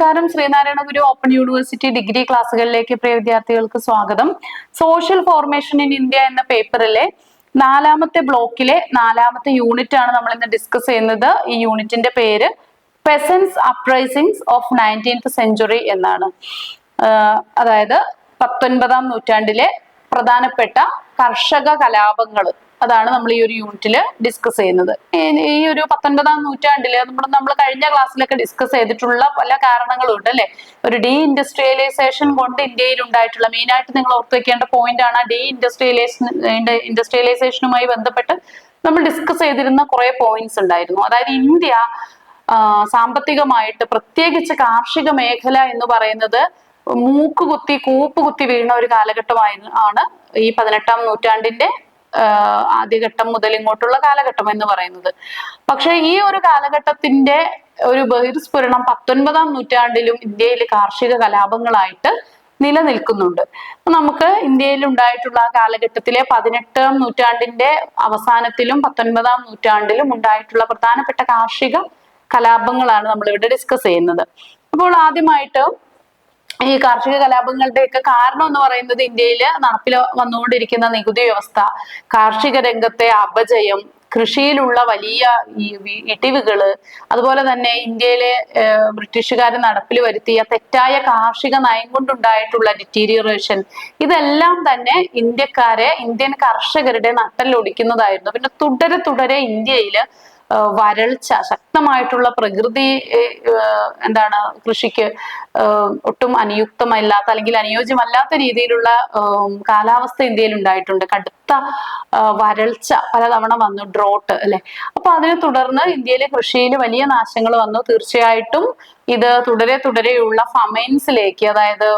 നമസ്കാരം. Sreenarayana Guru open university degree ക്ലാസ്സുകളിലേക്ക് പ്രിയ വിദ്യാർത്ഥികൾക്ക് സ്വാഗതം. സോഷ്യൽ ഫോർമേഷൻ ഇൻ ഇന്ത്യ എന്ന പേപ്പറിലെ നാലാമത്തെ ബ്ലോക്കിലെ നാലാമത്തെ യൂണിറ്റ് ആണ് നമ്മൾ ഇന്ന് ഡിസ്കസ് ചെയ്യുന്നത്. ഈ യൂണിറ്റിന്റെ പേര് peasants uprisings of nineteenth century എന്നാണ്. അതായത് പത്തൊൻപതാം നൂറ്റാണ്ടിലെ പ്രധാനപ്പെട്ട കർഷക കലാപങ്ങൾ അതാണ് നമ്മൾ ഈ ഒരു യൂണിറ്റിൽ ഡിസ്കസ് ചെയ്യുന്നത്. ഈ- ഒരു പത്തൊൻപതാം നൂറ്റാണ്ടിൽ നമ്മൾ നമ്മൾ കഴിഞ്ഞ ക്ലാസ്സിലൊക്കെ ഡിസ്കസ് ചെയ്തിട്ടുള്ള പല കാരണങ്ങളും ഉണ്ട് അല്ലെ? ഒരു ഡീ ഇൻഡസ്ട്രിയലൈസേഷൻ കൊണ്ട് ഇന്ത്യയിൽ ഉണ്ടായിട്ടുള്ള മെയിൻ ആയിട്ട് നിങ്ങൾ ഓർത്ത് വെക്കേണ്ട പോയിന്റ് ആണ് ഡീ ഇൻഡസ്ട്രിയലൈസേഷൻ ഇൻഡസ്ട്രിയലൈസേഷനുമായി ബന്ധപ്പെട്ട് നമ്മൾ ഡിസ്കസ് ചെയ്തിരുന്ന കുറെ പോയിന്റ്സ് ഉണ്ടായിരുന്നു. അതായത് ഇന്ത്യ സാമ്പത്തികമായിട്ട് പ്രത്യേകിച്ച് കാർഷിക മേഖല എന്ന് പറയുന്നത് മൂക്കുകുത്തി കൂപ്പുകുത്തി വീണ ഒരു കാലഘട്ടമായി ആണ് ഈ പതിനെട്ടാം നൂറ്റാണ്ടിന്റെ ആദ്യഘട്ടം മുതൽ ഇങ്ങോട്ടുള്ള കാലഘട്ടം എന്ന് പറയുന്നത്. പക്ഷെ ഈ ഒരു കാലഘട്ടത്തിന്റെ ഒരു ബഹിർസ്ഫുരണം പത്തൊൻപതാം നൂറ്റാണ്ടിലും ഇന്ത്യയിൽ കാർഷിക കലാപങ്ങളായിട്ട് നിലനിൽക്കുന്നുണ്ട്. നമുക്ക് ഇന്ത്യയിൽ ഉണ്ടായിട്ടുള്ള ആ കാലഘട്ടത്തിലെ പതിനെട്ടാം നൂറ്റാണ്ടിന്റെ അവസാനത്തിലും പത്തൊൻപതാം നൂറ്റാണ്ടിലും ഉണ്ടായിട്ടുള്ള പ്രധാനപ്പെട്ട കാർഷിക കലാപങ്ങളാണ് നമ്മൾ ഇവിടെ ഡിസ്കസ് ചെയ്യുന്നത്. അപ്പോൾ ആദ്യമായിട്ട് ഈ കാർഷിക കലാപങ്ങളുടെ ഒക്കെ കാരണം എന്ന് പറയുന്നത് ഇന്ത്യയിൽ നടപ്പിൽ വന്നുകൊണ്ടിരിക്കുന്ന നികുതി വ്യവസ്ഥ കാർഷിക രംഗത്തെ അപജയം കൃഷിയിലുള്ള വലിയ ഈ ഇടിവുകൾ അതുപോലെ തന്നെ ഇന്ത്യയിലെ ബ്രിട്ടീഷുകാർ നടപ്പിൽ വരുത്തിയ തെറ്റായ കാർഷിക നയം കൊണ്ടുണ്ടായിട്ടുള്ള ഡിറ്റീരിയറേഷൻ ഇതെല്ലാം തന്നെ ഇന്ത്യക്കാരെ ഇന്ത്യൻ കർഷകരുടെ നട്ടലൊടിക്കുന്നതായിരുന്നു പിന്നെ തുടരെ തുടരെ ഇന്ത്യയിൽ ഏഹ് വരൾച്ച ശക്തമായിട്ടുള്ള പ്രകൃതി എന്താണ് കൃഷിക്ക് ഒട്ടും അനുയുക്തമല്ലാത്ത അല്ലെങ്കിൽ അനുയോജ്യമല്ലാത്ത രീതിയിലുള്ള കാലാവസ്ഥ ഇന്ത്യയിൽ ഉണ്ടായിട്ടുണ്ട്. കടുത്ത വരൾച്ച പലതവണ വന്നു ഡ്രോട്ട് അല്ലെ? അപ്പൊ അതിനെ തുടർന്ന് ഇന്ത്യയിലെ കൃഷിയിൽ വലിയ നാശങ്ങൾ വന്നു. തീർച്ചയായിട്ടും ഇത് തുടരെ തുടരെയുള്ള ഫമൈൻസിലേക്ക് അതായത്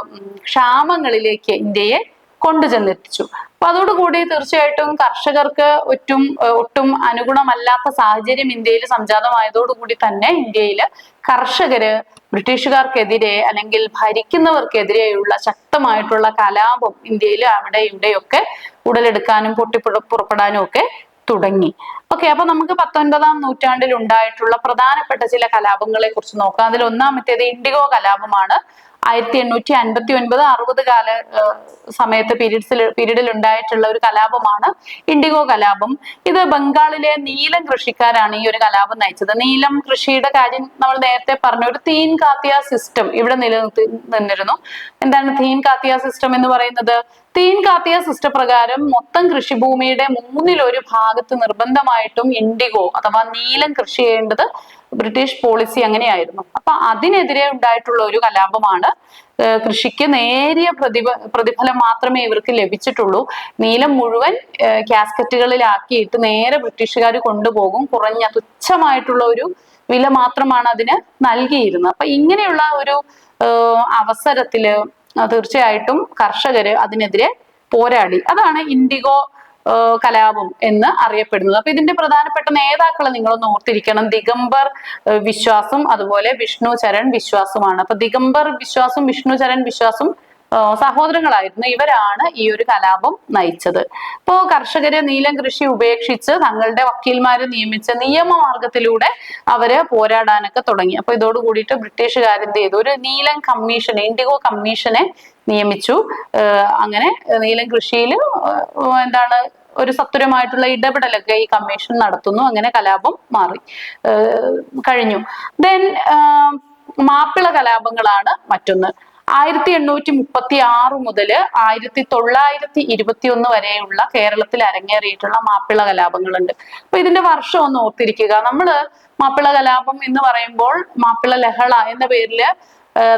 ക്ഷാമങ്ങളിലേക്ക് ഇന്ത്യയെ കൊണ്ടുചെന്നെത്തിച്ചു അപ്പൊ അതോടുകൂടി തീർച്ചയായിട്ടും കർഷകർക്ക് ഒറ്റും ഒട്ടും അനുഗുണമല്ലാത്ത സാഹചര്യം ഇന്ത്യയിൽ സംജാതമായതോടുകൂടി തന്നെ ഇന്ത്യയിൽ കർഷകര് ബ്രിട്ടീഷുകാർക്കെതിരെ അല്ലെങ്കിൽ ഭരിക്കുന്നവർക്കെതിരെയുള്ള ശക്തമായിട്ടുള്ള കലാപം ഇന്ത്യയിൽ അവിടെ ഇവിടെയൊക്കെ ഉടലെടുക്കാനും പൊട്ടിപ്പുറ പുറപ്പെടാനും ഒക്കെ തുടങ്ങി. ഓക്കെ അപ്പൊ നമുക്ക് പത്തൊൻപതാം നൂറ്റാണ്ടിൽ ഉണ്ടായിട്ടുള്ള പ്രധാനപ്പെട്ട ചില കലാപങ്ങളെ കുറിച്ച് നോക്കാം. അതിൽ ഒന്നാമത്തേത് ഇൻഡിഗോ കലാപമാണ്. ആയിരത്തി എണ്ണൂറ്റി അൻപത്തി ഒൻപത് അറുപത് കാല സമയത്ത് പീരീഡ്സിൽ പീരീഡിൽ ഉണ്ടായിട്ടുള്ള ഒരു കലാപമാണ് ഇൻഡിഗോ കലാപം. ഇത് ബംഗാളിലെ നീലം കൃഷിക്കാരാണ് ഈ ഒരു കലാപം നയിച്ചത്. നീലം കൃഷിയുടെ കാര്യം നമ്മൾ നേരത്തെ പറഞ്ഞു. ഒരു തീൻ കാത്തിയ സിസ്റ്റം ഇവിടെ നിലനിർത്തി നിന്നിരുന്നു. എന്താണ് തീൻ കാത്തിയ സിസ്റ്റം എന്ന് പറയുന്നത്? തീൻ കാത്തിയ സിസ്റ്റം പ്രകാരം മൊത്തം കൃഷിഭൂമിയുടെ മൂന്നിലൊരു ഭാഗത്ത് നിർബന്ധമായിട്ടും ഇൻഡിഗോ അഥവാ നീലം കൃഷി ചെയ്യേണ്ടത് ബ്രിട്ടീഷ് പോളിസി അങ്ങനെയായിരുന്നു. അപ്പൊ അതിനെതിരെ ഉണ്ടായിട്ടുള്ള ഒരു കലാപമാണ് കൃഷിക്ക് നേരിയ പ്രതിഭ പ്രതിഫലം മാത്രമേ ഇവർക്ക് ലഭിച്ചിട്ടുള്ളൂ. നീലം മുഴുവൻ കാസ്കറ്റുകളിലാക്കിയിട്ട് നേരെ ബ്രിട്ടീഷുകാർ കൊണ്ടുപോകും. കുറഞ്ഞ തുച്ഛമായിട്ടുള്ള ഒരു വില മാത്രമാണ് അതിന് നൽകിയിരുന്നത്. അപ്പൊ ഇങ്ങനെയുള്ള ഒരു അവസരത്തിൽ തീർച്ചയായിട്ടും കർഷകര് അതിനെതിരെ പോരാടി. അതാണ് ഇൻഡിഗോ കലാപം എന്ന് അറിയപ്പെടുന്നത്. അപ്പൊ ഇതിന്റെ പ്രധാനപ്പെട്ട നേതാക്കളെ നിങ്ങളൊന്ന് ഓർത്തിരിക്കണം. ദിഗംബർ വിശ്വാസം അതുപോലെ വിഷ്ണു ചരൺ വിശ്വാസുമാണ്. അപ്പൊ ദിഗംബർ വിശ്വാസം വിഷ്ണു ചരൺ വിശ്വാസും സഹോദരങ്ങളായിരുന്നു. ഇവരാണ് ഈ ഒരു കലാപം നയിച്ചത്. ഇപ്പോ കർഷകരെ നീലം കൃഷി ഉപേക്ഷിച്ച് തങ്ങളുടെ വക്കീൽമാരെ നിയമിച്ച നിയമമാർഗത്തിലൂടെ അവർ പോരാടാനൊക്കെ തുടങ്ങി. അപ്പൊ ഇതോട് കൂടിയിട്ട് ബ്രിട്ടീഷുകാരെന്ത് ചെയ്തു? ഒരു നീലം കമ്മീഷൻ ഇൻഡിഗോ കമ്മീഷനെ നിയമിച്ചു. അങ്ങനെ നീലം കൃഷിയിൽ എന്താണ് ഒരു സത്വരമായിട്ടുള്ള ഇടപെടലൊക്കെ ഈ കമ്മീഷൻ നടത്തുന്നു. അങ്ങനെ കലാപം മാറി കഴിഞ്ഞു. ദെൻ മാപ്പിള കലാപങ്ങളാണ് മറ്റൊന്ന്. ആയിരത്തി എണ്ണൂറ്റി മുപ്പത്തി ആറ് മുതൽ ആയിരത്തി തൊള്ളായിരത്തി ഇരുപത്തി ഒന്ന് വരെയുള്ള കേരളത്തിൽ അരങ്ങേറിയിട്ടുള്ള മാപ്പിള കലാപങ്ങളുണ്ട്. അപ്പൊ ഇതിന്റെ വർഷം ഒന്ന് ഓർത്തിരിക്കുക. നമ്മൾ മാപ്പിള കലാപം എന്ന് പറയുമ്പോൾ മാപ്പിള ലഹള എന്ന പേരിൽ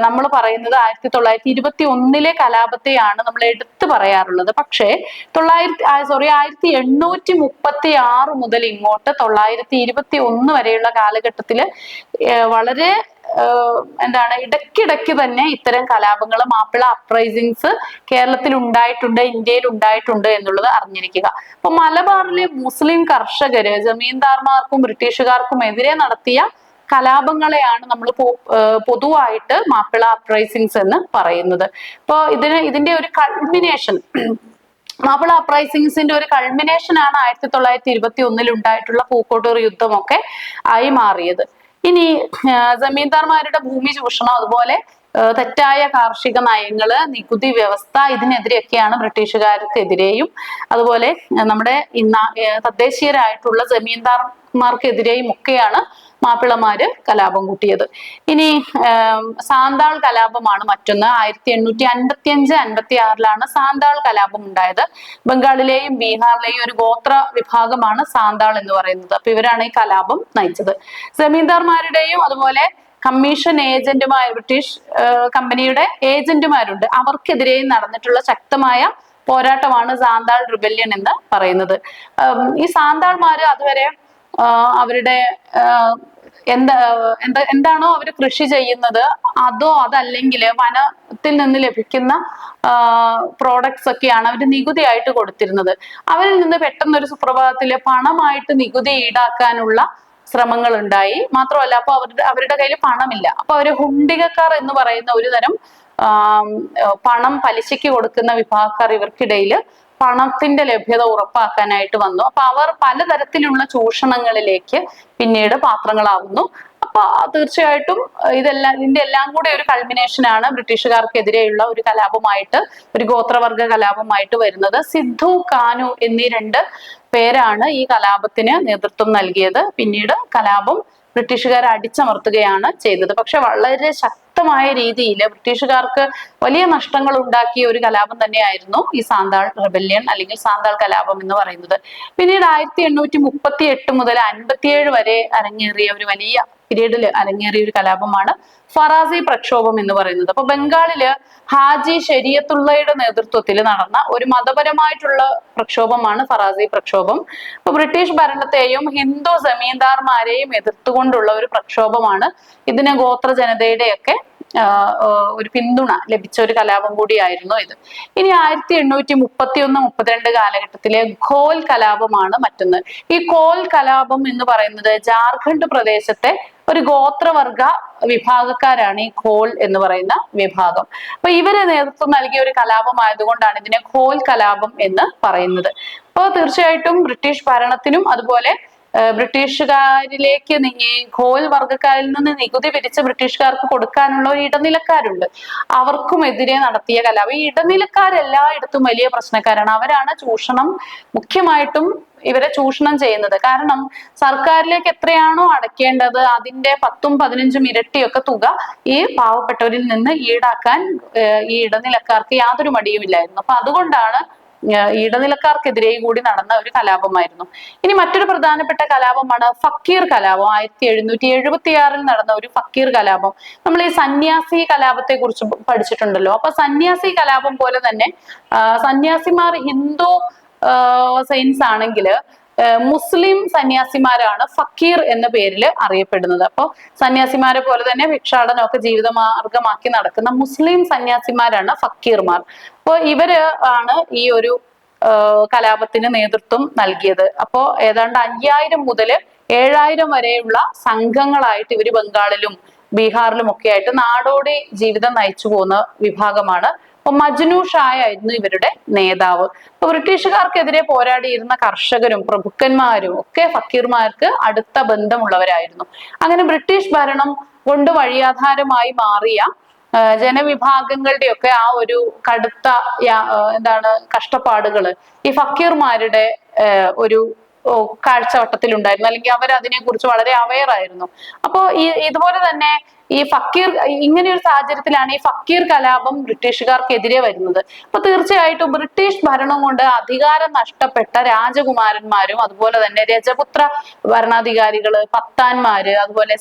നമ്മൾ പറയുന്നത് ആയിരത്തി തൊള്ളായിരത്തി ഇരുപത്തി ഒന്നിലെ കലാപത്തെയാണ് നമ്മൾ എടുത്തു പറയാറുള്ളത്. പക്ഷേ തൊള്ളായിരത്തി സോറി ആയിരത്തി എണ്ണൂറ്റി മുപ്പത്തി ആറ് മുതൽ ഇങ്ങോട്ട് തൊള്ളായിരത്തി ഇരുപത്തി ഒന്ന് വരെയുള്ള കാലഘട്ടത്തിൽ വളരെ എന്താണ് ഇടയ്ക്കിടയ്ക്ക് തന്നെ ഇത്തരം കലാപങ്ങൾ മാപ്പിള അപ്രൈസിങ്സ് കേരളത്തിൽ ഉണ്ടായിട്ടുണ്ട് ഇന്ത്യയിൽ ഉണ്ടായിട്ടുണ്ട് എന്നുള്ളത് അറിഞ്ഞിരിക്കുക. അപ്പൊ മലബാറിലെ മുസ്ലിം കർഷകര് ജമീന്ദാർമാർക്കും ബ്രിട്ടീഷുകാർക്കും എതിരെ നടത്തിയ കലാപങ്ങളെയാണ് നമ്മൾ പൊതുവായിട്ട് മാപ്പിള അപ്രൈസിങ്സ് എന്ന് പറയുന്നത്. അപ്പോൾ ഇതിന് ഇതിന്റെ ഒരു കൾമിനേഷൻ മാപ്പിള അപ്രൈസിങ്സിന്റെ ഒരു കൾമിനേഷൻ ആണ് ആയിരത്തി തൊള്ളായിരത്തി ഇരുപത്തി ഒന്നിൽ ഉണ്ടായിട്ടുള്ള പൂക്കോട്ടൂർ യുദ്ധമൊക്കെ ആയി മാറിയത്. ഇനി ജമീന്ദാർമാരുടെ ഭൂമി ചൂഷണം അതുപോലെ തെറ്റായ കാർഷിക നയങ്ങൾ നികുതി വ്യവസ്ഥ ഇതിനെതിരെയൊക്കെയാണ് ബ്രിട്ടീഷുകാർക്കെതിരെയും അതുപോലെ നമ്മുടെ ഇന്ന തദ്ദേശീയരായിട്ടുള്ള ജമീന്ദാർമാർക്കെതിരെയും ഒക്കെയാണ് മാപ്പിളമാര് കലാപം കൂട്ടിയത്. ഇനി സാന്താൾ കലാപമാണ് മറ്റൊന്ന്. ആയിരത്തി എണ്ണൂറ്റി അൻപത്തി അഞ്ച് അൻപത്തി ആറിലാണ് സാന്താൾ കലാപം ഉണ്ടായത് ബംഗാളിലെയും ബീഹാറിലെയും ഒരു ഗോത്ര വിഭാഗമാണ് സാന്താൾ എന്ന് പറയുന്നത്. അപ്പൊ ഇവരാണ് ഈ കലാപം നയിച്ചത്. ജമീന്ദാർമാരുടെയും അതുപോലെ കമ്മീഷൻ ഏജന്റുമായ ബ്രിട്ടീഷ് കമ്പനിയുടെ ഏജന്റുമാരുണ്ട്. അവർക്കെതിരെയും നടന്നിട്ടുള്ള ശക്തമായ പോരാട്ടമാണ് സാന്താൾ റിബല്യൻ എന്ന് പറയുന്നത്. ഈ സാന്താൾമാര് അതുവരെ അവരുടെ എന്താ എന്താ എന്താണോ അവർ കൃഷി ചെയ്യുന്നത് അതോ അതല്ലെങ്കിൽ വനത്തിൽ നിന്ന് ലഭിക്കുന്ന പ്രോഡക്ട്സ് ഒക്കെയാണ് അവർ നികുതിയായിട്ട് കൊടുത്തിരുന്നത്. അവരിൽ നിന്ന് പെട്ടെന്ന് ഒരു സുപ്രഭാതത്തിൽ പണമായിട്ട് നികുതി ഈടാക്കാനുള്ള ശ്രമങ്ങൾ ഉണ്ടായി മാത്രമല്ല അപ്പൊ അവരുടെ അവരുടെ കയ്യിൽ പണമില്ല. അപ്പൊ അവർ ഹുണ്ടികക്കാർ എന്ന് പറയുന്ന ഒരു തരം പണം പലിശയ്ക്ക് കൊടുക്കുന്ന വിഭാഗക്കാർ ഇവർക്കിടയിൽ പണത്തിന്റെ ലഭ്യത ഉറപ്പാക്കാനായിട്ട് വന്നു. അപ്പൊ അവർ പലതരത്തിലുള്ള ചൂഷണങ്ങളിലേക്ക് പിന്നീട് പാത്രങ്ങളാവുന്നു. അപ്പൊ തീർച്ചയായിട്ടും ഇതെല്ലാം ഇതിന്റെ എല്ലാം കൂടെ ഒരു കൾമിനേഷൻ ആണ് ബ്രിട്ടീഷുകാർക്കെതിരെയുള്ള ഒരു കലാപമായിട്ട് ഒരു ഗോത്രവർഗ കലാപമായിട്ട് വരുന്നത്. സിദ്ധു കാനു എന്നീ രണ്ട് പേരാണ് ഈ കലാപത്തിന് നേതൃത്വം നൽകിയത്. പിന്നീട് കലാപം ബ്രിട്ടീഷുകാർ അടിച്ചമർത്തുകയാണ് ചെയ്തത്. പക്ഷെ വളരെ ശക്തമായ രീതിയിൽ ബ്രിട്ടീഷുകാർക്ക് വലിയ നഷ്ടങ്ങൾ ഉണ്ടാക്കിയ ഒരു കലാപം തന്നെയായിരുന്നു ഈ സാന്താൾ റെബല്യൺ അല്ലെങ്കിൽ സാന്താൾ കലാപം എന്ന് പറയുന്നത്. പിന്നീട് ആയിരത്തി എണ്ണൂറ്റി മുപ്പത്തി എട്ട് മുതൽ അൻപത്തിയേഴ് വരെ അരങ്ങേറിയ ഒരു വലിയ പീരീഡിൽ അരങ്ങേറിയ ഒരു കലാപമാണ് ഫറാസി പ്രക്ഷോഭം എന്ന് പറയുന്നത്. അപ്പൊ ബംഗാളിൽ ഹാജി ശരിയത്തുള്ളയുടെ നേതൃത്വത്തിൽ നടന്ന ഒരു മതപരമായിട്ടുള്ള പ്രക്ഷോഭമാണ് ഫറാസി പ്രക്ഷോഭം. അപ്പൊ ബ്രിട്ടീഷ് ഭരണത്തെയും ഹിന്ദു ജമീന്ദാർമാരെയും എതിർത്തുകൊണ്ടുള്ള ഒരു പ്രക്ഷോഭമാണ് ഇതിനെ ഗോത്ര ജനതയുടെയൊക്കെ ഒരു പിന്തുണ ലഭിച്ച ഒരു കലാപം കൂടിയായിരുന്നു ഇത്. ഇനി ആയിരത്തി എണ്ണൂറ്റി മുപ്പത്തി ഒന്ന് മുപ്പത്തിരണ്ട് കാലഘട്ടത്തിലെ ഖോൽ കലാപമാണ് മറ്റൊന്ന്. ഈ ഖോൽ കലാപം എന്ന് പറയുന്നത് ജാർഖണ്ഡ് പ്രദേശത്തെ ഒരു ഗോത്രവർഗ വിഭാഗക്കാരാണ് ഈ ഖോൽ എന്ന് പറയുന്ന വിഭാഗം. അപ്പൊ ഇവരെ നേതൃത്വം നൽകിയ ഒരു കലാപമായതുകൊണ്ടാണ് ഇതിനെ ഖോൽ കലാപം എന്ന് പറയുന്നത്. അപ്പോൾ തീർച്ചയായിട്ടും ബ്രിട്ടീഷ് ഭരണത്തിനും അതുപോലെ ബ്രിട്ടീഷുകാരിലേക്ക് നീങ്ങി ഖോൽ വർഗക്കാരിൽ നിന്ന് നികുതി പിരിച്ച് ബ്രിട്ടീഷുകാർക്ക് കൊടുക്കാനുള്ള ഒരു ഇടനിലക്കാരുണ്ട്. അവർക്കും എതിരെ നടത്തിയ കലാപം ഈ ഇടനിലക്കാരെല്ലായിടത്തും വലിയ പ്രശ്നക്കാരാണ്. അവരാണ് ചൂഷണം മുഖ്യമായിട്ടും ഇവരെ ചൂഷണം ചെയ്യുന്നത്. കാരണം സർക്കാരിലേക്ക് എത്രയാണോ അടയ്ക്കേണ്ടത് അതിന്റെ പത്തും പതിനഞ്ചും ഇരട്ടിയൊക്കെ തുക ഈ പാവപ്പെട്ടവരിൽ നിന്ന് ഈടാക്കാൻ ഈ ഇടനിലക്കാർക്ക് യാതൊരു മടിയുമില്ലായിരുന്നു. അപ്പൊ അതുകൊണ്ടാണ് ഇടനിലക്കാർക്കെതിരെ കൂടി നടന്ന ഒരു കലാപമായിരുന്നു. ഇനി മറ്റൊരു പ്രധാനപ്പെട്ട കലാപമാണ് ഫക്കീർ കലാപം. ആയിരത്തി എഴുന്നൂറ്റി എഴുപത്തി ആറിൽ നടന്ന ഒരു ഫക്കീർ കലാപം. നമ്മൾ ഈ സന്യാസി കലാപത്തെ കുറിച്ച് പഠിച്ചിട്ടുണ്ടല്ലോ. അപ്പൊ സന്യാസി കലാപം പോലെ തന്നെ സന്യാസിമാർ ഹിന്ദു സൈൻസ് ആണെങ്കിൽ മുസ്ലിം സന്യാസിമാരാണ് ഫക്കീർ എന്ന പേരിൽ അറിയപ്പെടുന്നത്. അപ്പോൾ സന്യാസിമാരെ പോലെ തന്നെ ഭിക്ഷാടനമൊക്കെ ജീവിതമാർഗമാക്കി നടക്കുന്ന മുസ്ലിം സന്യാസിമാരാണ് ഫക്കീർമാർ. അപ്പോൾ ഇവർ ആണ് ഈ ഒരു കലാപത്തിന് നേതൃത്വം നൽകിയത്. അപ്പോ ഏതാണ്ട് അയ്യായിരം മുതൽ ഏഴായിരം വരെയുള്ള സംഘങ്ങളായിട്ട് ഇവർ ബംഗാളിലും ബീഹാറിലും ഒക്കെ ആയിട്ട് നാടോടി ജീവിതം നയിച്ചു പോകുന്ന വിഭാഗമാണ് അപ്പൊ മജ്നു ഷായ ആയിരുന്നു ഇവരുടെ നേതാവ്. അപ്പൊ ബ്രിട്ടീഷുകാർക്കെതിരെ പോരാടിയിരുന്ന കർഷകരും പ്രഭുക്കന്മാരും ഒക്കെ ഫക്കീർമാർക്ക് അടുത്ത ബന്ധമുള്ളവരായിരുന്നു. അങ്ങനെ ബ്രിട്ടീഷ് ഭരണം കൊണ്ട് വഴിയാധാരമായി മാറിയ ജനവിഭാഗങ്ങളുടെയൊക്കെ ആ ഒരു കടുത്ത എന്താണ് കഷ്ടപ്പാടുകൾ ഈ ഫക്കീർമാരുടെ ഒരു കാഴ്ചവട്ടത്തിൽ ഉണ്ടായിരുന്നു അല്ലെങ്കിൽ അവർ അതിനെ കുറിച്ച് വളരെ അവയർ ആയിരുന്നു. അപ്പോ ഈ ഇതുപോലെ തന്നെ ഈ ഫക്കീർ ഇങ്ങനെ ഒരു സാഹചര്യത്തിലാണ് ഈ ഫക്കീർ കലാപം ബ്രിട്ടീഷുകാർക്കെതിരെ വരുന്നത്. അപ്പൊ തീർച്ചയായിട്ടും ബ്രിട്ടീഷ് ഭരണം കൊണ്ട് അധികാരം നഷ്ടപ്പെട്ട രാജകുമാരന്മാരും അതുപോലെ തന്നെ രജപുത്ര ഭരണാധികാരികൾ പത്താന്മാര് അതുപോലെ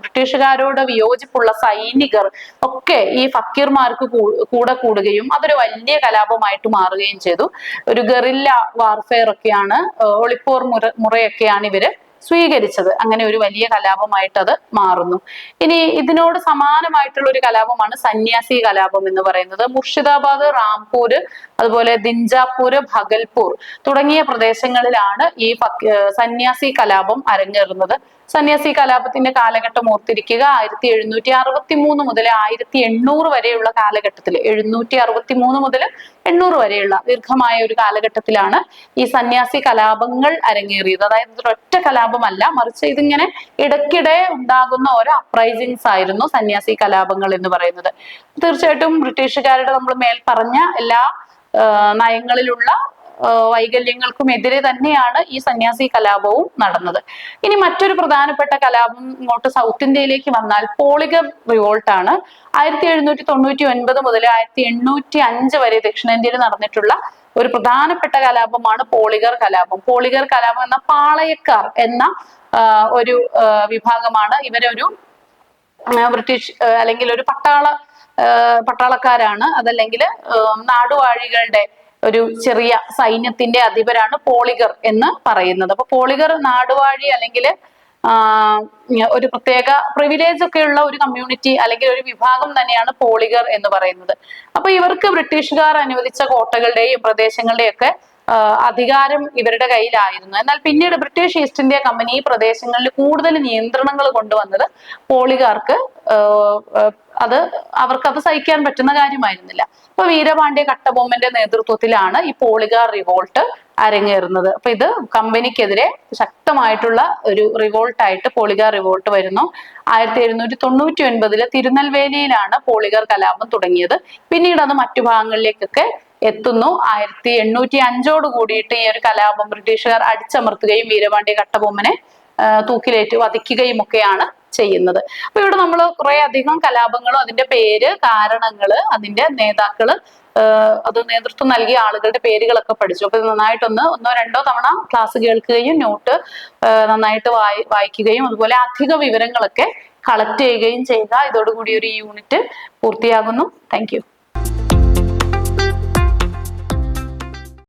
ബ്രിട്ടീഷുകാരോട് വിയോജിപ്പുള്ള സൈനികർ ഒക്കെ ഈ ഫക്കീർമാർക്ക് കൂടെ കൂടുകയും അതൊരു വലിയ കലാപമായിട്ട് മാറുകയും ചെയ്തു. ഒരു ഗറില്ല വാർഫെയർ ഒക്കെയാണ് ഒളിപ്പോർ മുറ മുറയൊക്കെയാണ് ഇവർ സ്വീകരിച്ചത്. അങ്ങനെ ഒരു വലിയ കലാപമായിട്ട് അത് മാറുന്നു. ഇനി ഇതിനോട് സമാനമായിട്ടുള്ള ഒരു കലാപമാണ് സന്യാസി കലാപം എന്ന് പറയുന്നത്. മുർഷിദാബാദ് റാംപൂര് അതുപോലെ ദിഞ്ചാപൂര് ഭഗൽപൂർ തുടങ്ങിയ പ്രദേശങ്ങളിലാണ് ഈ സന്യാസി കലാപം അരങ്ങേറുന്നത്. സന്യാസി കലാപത്തിന്റെ കാലഘട്ടം ഓർത്തിരിക്കുക ആയിരത്തി എഴുന്നൂറ്റി അറുപത്തി മൂന്ന് മുതൽ ആയിരത്തി എണ്ണൂറ് വരെയുള്ള കാലഘട്ടത്തിൽ എഴുന്നൂറ്റി അറുപത്തി മൂന്ന് മുതൽ എണ്ണൂറ് വരെയുള്ള ദീർഘമായ ഒരു കാലഘട്ടത്തിലാണ് ഈ സന്യാസി കലാപങ്ങൾ അരങ്ങേറിയത്. അതായത് ഒറ്റ കലാപമല്ല മറിച്ച് ഇതിങ്ങനെ ഇടയ്ക്കിടെ ഉണ്ടാകുന്ന ഓരോ അപ്രൈസിങ്സ് ആയിരുന്നു സന്യാസി കലാപങ്ങൾ എന്ന് പറയുന്നത്. തീർച്ചയായിട്ടും ബ്രിട്ടീഷുകാരുടെ നമ്മൾ മേൽ പറഞ്ഞ എല്ലാ നയങ്ങളിലുള്ള വൈകല്യങ്ങൾക്കും എതിരെ തന്നെയാണ് ഈ സന്യാസി കലാപവും നടന്നത്. ഇനി മറ്റൊരു പ്രധാനപ്പെട്ട കലാപം ഇങ്ങോട്ട് സൗത്ത് ഇന്ത്യയിലേക്ക് വന്നാൽ പോളിഗർ റിവോൾട്ട് ആണ് ആയിരത്തി എഴുന്നൂറ്റി തൊണ്ണൂറ്റി ഒൻപത് മുതൽ ആയിരത്തി എണ്ണൂറ്റി അഞ്ച് വരെ ദക്ഷിണേന്ത്യയിൽ നടന്നിട്ടുള്ള ഒരു പ്രധാനപ്പെട്ട കലാപമാണ് പോളിഗർ കലാപം. പോളിഗർ കലാപം എന്ന പാളയക്കാർ എന്ന ഒരു വിഭാഗമാണ് ഇവരൊരു ബ്രിട്ടീഷ് അല്ലെങ്കിൽ ഒരു പട്ടാള പട്ടാളക്കാരാണ്. അതല്ലെങ്കിൽ നാടുവാഴികളുടെ ഒരു ചെറിയ സൈന്യത്തിന്റെ അധിപരാണ് പോളികർ എന്ന് പറയുന്നത്. അപ്പൊ പോളികർ നാടുവാഴി അല്ലെങ്കിൽ ഒരു പ്രത്യേക പ്രിവിലേജ് ഒക്കെ ഉള്ള ഒരു കമ്മ്യൂണിറ്റി അല്ലെങ്കിൽ ഒരു വിഭാഗം തന്നെയാണ് പോളികർ എന്ന് പറയുന്നത്. അപ്പൊ ഇവർക്ക് ബ്രിട്ടീഷുകാർ അനുവദിച്ച കോട്ടകളുടെയും പ്രദേശങ്ങളുടെയും ഒക്കെ അധികാരം ഇവരുടെ കയ്യിലായിരുന്നു. എന്നാൽ പിന്നീട് ബ്രിട്ടീഷ് ഈസ്റ്റ് ഇന്ത്യ കമ്പനി ഈ പ്രദേശങ്ങളിൽ കൂടുതൽ നിയന്ത്രണങ്ങൾ കൊണ്ടുവന്നത് പോളികാർക്ക് അത് അവർക്ക് അത് സഹിക്കാൻ പറ്റുന്ന കാര്യമായിരുന്നില്ല. അപ്പൊ വീരപാണ്ഡ്യ കട്ടബൊമ്മന്റെ നേതൃത്വത്തിലാണ് ഈ പോളിഗാർ റിവോൾട്ട് അരങ്ങേറുന്നത്. അപ്പൊ ഇത് കമ്പനിക്കെതിരെ ശക്തമായിട്ടുള്ള ഒരു റിവോൾട്ട് ആയിട്ട് പോളിഗാർ റിവോൾട്ട് വരുന്നു. ആയിരത്തി എഴുന്നൂറ്റി തൊണ്ണൂറ്റി ഒൻപതിലെ തിരുനെൽവേലിയിലാണ് പോളിഗാർ കലാപം തുടങ്ങിയത്. പിന്നീട് അത് മറ്റു ഭാഗങ്ങളിലേക്കൊക്കെ എത്തുന്നു. ആയിരത്തി എണ്ണൂറ്റി അഞ്ചോട് കൂടിയിട്ട് ഈ ഒരു കലാപം ബ്രിട്ടീഷുകാർ അടിച്ചമർത്തുകയും വീരപാണ്ഡ്യ കട്ടബൊമ്മനെ തൂക്കിലേറ്റ് വധിക്കുകയും ഒക്കെയാണ് ചെയ്യുന്നത്. അപ്പൊ ഇവിടെ നമ്മൾ കുറെ അധികം കലാപങ്ങളും അതിന്റെ പേര് കാരണങ്ങൾ അതിന്റെ നേതാക്കൾ അത് നേതൃത്വം നൽകിയ ആളുകളുടെ പേരുകളൊക്കെ പഠിച്ചു. അപ്പൊ നന്നായിട്ടൊന്ന് ഒന്നോ രണ്ടോ തവണ ക്ലാസ് കേൾക്കുകയും നോട്ട് നന്നായിട്ട് വായി വായിക്കുകയും അതുപോലെ അധിക വിവരങ്ങളൊക്കെ കളക്ട് ചെയ്യുകയും ചെയ്യുക ഇതോടുകൂടി ഒരു യൂണിറ്റ് പൂർത്തിയാകുന്നു. താങ്ക്